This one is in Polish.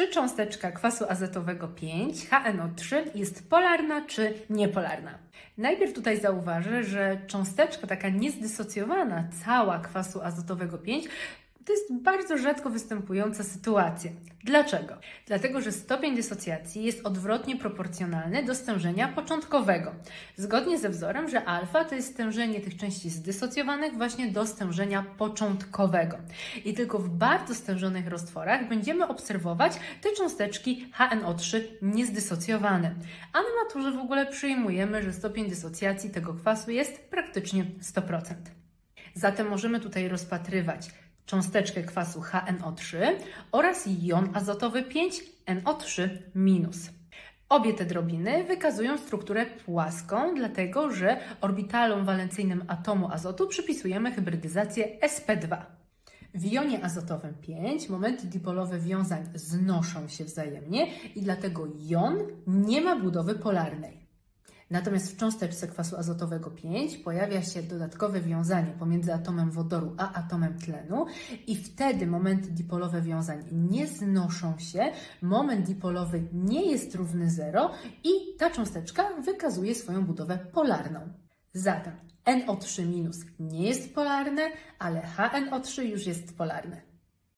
Czy cząsteczka kwasu azotowego 5, HNO3, jest polarna czy niepolarna? Najpierw tutaj zauważę, że cząsteczka taka niezdysocjowana, cała kwasu azotowego 5, to jest bardzo rzadko występująca sytuacja. Dlaczego? Dlatego, że stopień dysocjacji jest odwrotnie proporcjonalny do stężenia początkowego. Zgodnie ze wzorem, że alfa to jest stężenie tych części zdysocjowanych właśnie do stężenia początkowego. I tylko w bardzo stężonych roztworach będziemy obserwować te cząsteczki HNO3 niezdysocjowane. A na maturze w ogóle przyjmujemy, że stopień dysocjacji tego kwasu jest praktycznie 100%. Zatem możemy tutaj rozpatrywać cząsteczkę kwasu HNO3 oraz jon azotowy 5NO3-. Obie te drobiny wykazują strukturę płaską, dlatego że orbitalom walencyjnym atomu azotu przypisujemy hybrydyzację sp2. W jonie azotowym 5 momenty dipolowe wiązań znoszą się wzajemnie i dlatego jon nie ma budowy polarnej. Natomiast w cząsteczce kwasu azotowego 5 pojawia się dodatkowe wiązanie pomiędzy atomem wodoru a atomem tlenu i wtedy momenty dipolowe wiązań nie znoszą się, moment dipolowy nie jest równy 0 i ta cząsteczka wykazuje swoją budowę polarną. Zatem NO3- nie jest polarne, ale HNO3 już jest polarne.